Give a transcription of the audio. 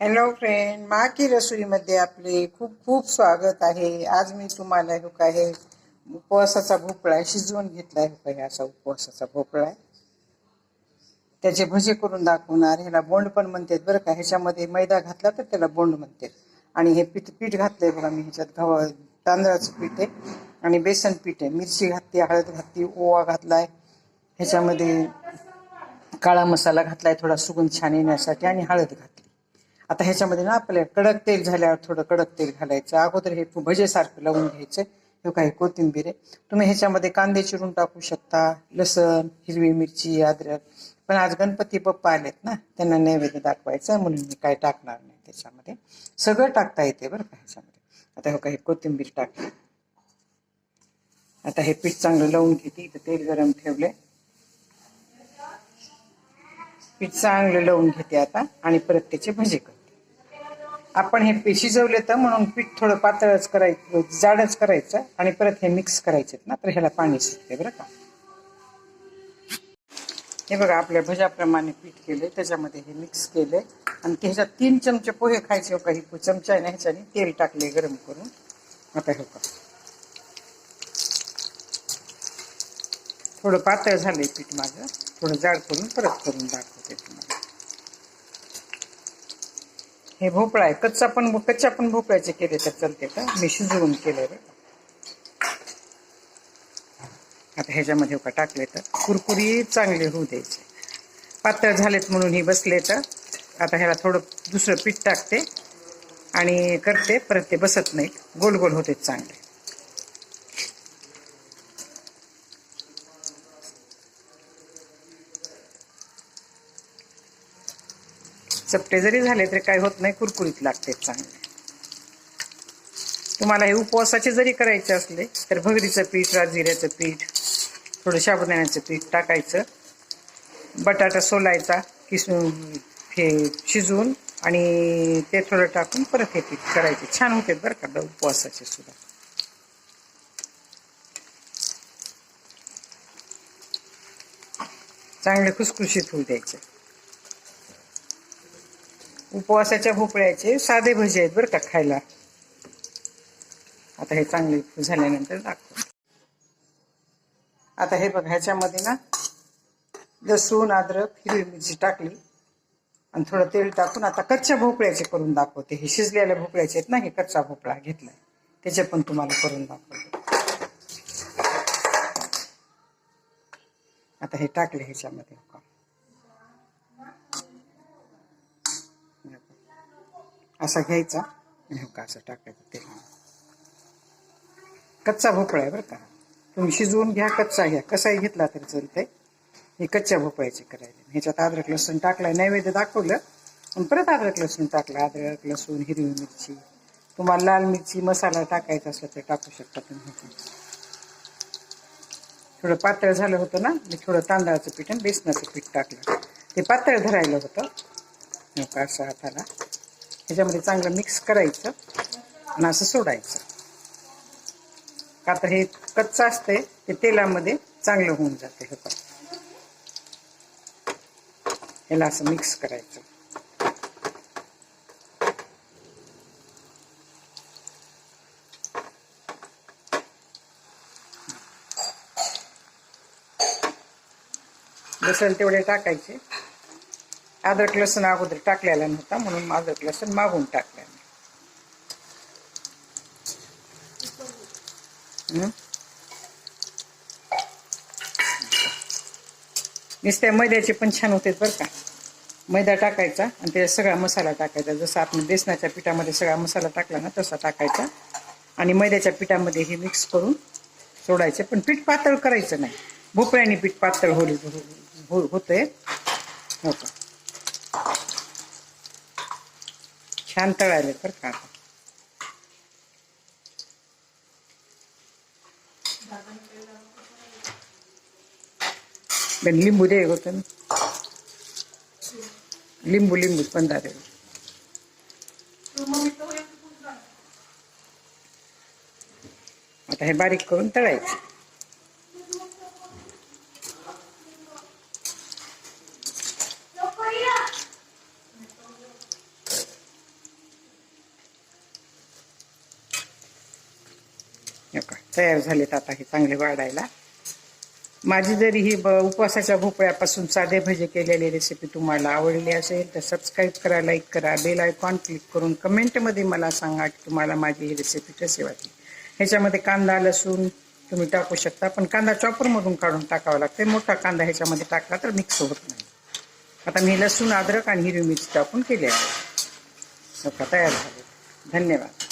Hello friend माकी रसोईमध्ये आपले खूप खूप स्वागत आहे. आज मी तुम्हाला हे काय हे उपवासाचा भोपळा आहे, शिजवून घेतला आहे काय असा उपवासाचा भोपळा? आहे त्याचे भजे करून दाखवणार ह्याला बोंड पण म्हणतात बरं का. ह्याच्यामध्ये मैदा घातला तर त्याला बोंड म्हणतात. आणि हे पीठ पीठ घातलंय बघा मी ह्याच्यात. गव्हा तांदळाचं पीठ आहे आणि बेसन पीठ आहे. मिरची घातली हळद घातली ओवा घातलाय. ह्याच्यामध्ये काळा मसाला घातलाय थोडा सुगंध छान येण्यासाठी आणि हळद घातली. आता ह्याच्यामध्ये ना आपल्याला कडक तेल झाल्यावर थोडं कडक तेल घालायचं. अगोदर हे भजेसारखं लावून घ्यायचं. हे काही कोथिंबीर आहे. तुम्ही ह्याच्यामध्ये कांदे चिरून टाकू शकता लसण हिरवी मिरची अद्रक. पण आज गणपती बाप्पा आलेत ना त्यांना नैवेद्य दाखवायचं आहे म्हणून मी काय टाकणार नाही त्याच्यामध्ये. सगळं टाकता येते बरं का ह्याच्यामध्ये. आता हो काही कोथिंबीर टाकली आता हे पीठ चांगलं लावून घेते इथं तेल गरम ठेवले पीठ चांगलं लावून घेते आता आणि परत त्याचे भजे करते. आपण हे पीठ शिजवले तर म्हणून पीठ थोडं पातळच करायचं जाडच करायचं आणि परत हे मिक्स करायचे ना तर ह्याला पाणी सुटते बरं का. हे बघा आपल्या भज्याप्रमाणे पीठ केले त्याच्यामध्ये हे मिक्स केले आणि त्याच्यात तीन चमचे पोहे खायचे हो काही चमचा आहे ना ह्याच्याने तेल टाकले गरम करून. आता हे का थोडं पातळ झालंय पीठ माझं थोडं जाड करून परत करून दाखवते तुम्हाला. हे भोपळा आहे. कच्चा पण कच्च्या पण भोपळ्याचे केले तर चालते का? मी शिजवून केले रे आता ह्याच्यामध्ये हो का टाकले तर कुरकुरी चांगले होऊ द्यायचे. पातळ झालेत म्हणून ही बसले तर आता ह्याला थोडं दुसरं पीठ टाकते आणि करते परत ते बसत नाहीत. गोल गोल होते चांगले. चपटे जरी झाले तरी काय होत नाही कुरकुरीत लागते चांगले. तुम्हाला हे उपवासाचे जरी करायचे असले तर भगरीचं पीठ राजगिऱ्याचं पीठ थोडं शाबुदाण्याचं पीठ टाकायचं बटाटा सोलायचा किसून हे शिजवून आणि ते थोडं टाकून परत हे पीठ करायचे. छान होते बरं का उपवासाचे सुद्धा. चांगले खुसखुशीत होऊ द्यायचे. उपवासाच्या भोपळ्याचे साधे भजे आहेत बरं का खायला. आता हे चांगले झाल्यानंतर दाखव. आता हे बघ ह्याच्यामध्ये ना लसूण अद्रक हिरवी मिरची टाकली आणि थोडं तेल टाकून आता कच्च्या भोपळ्याचे करून दाखवते. हे शिजलेल्या भोपळ्याचे आहेत ना हे कच्चा भोपळा घेतलाय. त्याचे पण तुम्हाला करून दाखवते. आता हे टाकले ह्याच्यामध्ये. असा घ्यायचा. आणि हो का असं टाकायचं तेल कच्चा भोपळा आहे बरं का. तुम्ही शिजवून घ्या कच्चा घ्या. कसाही घेतला तरी चालतंय. हे कच्च्या भोपळ्याचे करायचे. ह्याच्यात अद्रक लसूण टाकलाय. नैवेद्य दाखवलं. आणि परत अद्रक लसूण टाकलं. अद्रक लसूण हिरवी मिरची. तुम्हाला लाल मिरची मसाला टाकायचा असला तर टाकू शकता तुम्ही. थोडं पातळ झालं होतं ना. मी थोडं तांदळाचं पीठ आणि बेसनाचं पीठ टाकलं. ते पातळ धरायला होतं. नका असं हाताला. ह्याच्यामध्ये चांगलं मिक्स करायचं आणि असं सोडायचं. का तर हे कच्चं असते ते तेलामध्ये चांगलं होऊन जाते हे पण. ह्याला असं मिक्स करायचं. लसण तेवढे टाकायचे. अद्रक लसूण अगोदर टाकलेला नव्हता म्हणून अद्रक लसूण मागून टाकले नुसत्या मैद्याचे पण छान होते बरं का. मैदा टाकायचा आणि त्याच्यात सगळा मसाला टाकायचा. जसं आपण बेसनाच्या पिठामध्ये सगळा मसाला टाकला ना तसा टाकायचा. आणि मैद्याच्या पिठामध्ये हे मिक्स करून सोडायचे. पण पीठ पातळ करायचं नाही. भोपळ्याने पीठ पातळ होली हो होतंय. हो का? छान तळाले बरं का लिंबू दे होतं ना लिंबू लिंबू पण दे आता हे बारीक करून तळायचं. तयार झालेत आता हे चांगले वाढायला. माझी जरी ही ब- उपवासाच्या भोपळ्यापासून साधे भजे केलेली रेसिपी तुम्हाला आवडली असेल तर सबस्क्राईब करा लाईक करा बेल आयकॉन क्लिक करून कमेंटमध्ये मला सांगा की तुम्हाला माझी ही रेसिपी कशी वाटली. ह्याच्यामध्ये कांदा लसूण तुम्ही टाकू शकता पण कांदा चॉपरमधून काढून टाकावा लागते मोठा कांदा ह्याच्यामध्ये टाकला तर मिक्स होत नाही. आता मी लसूण अद्रक आणि हिरवी मिरची टाकून केली आहे. तयार झाले. धन्यवाद.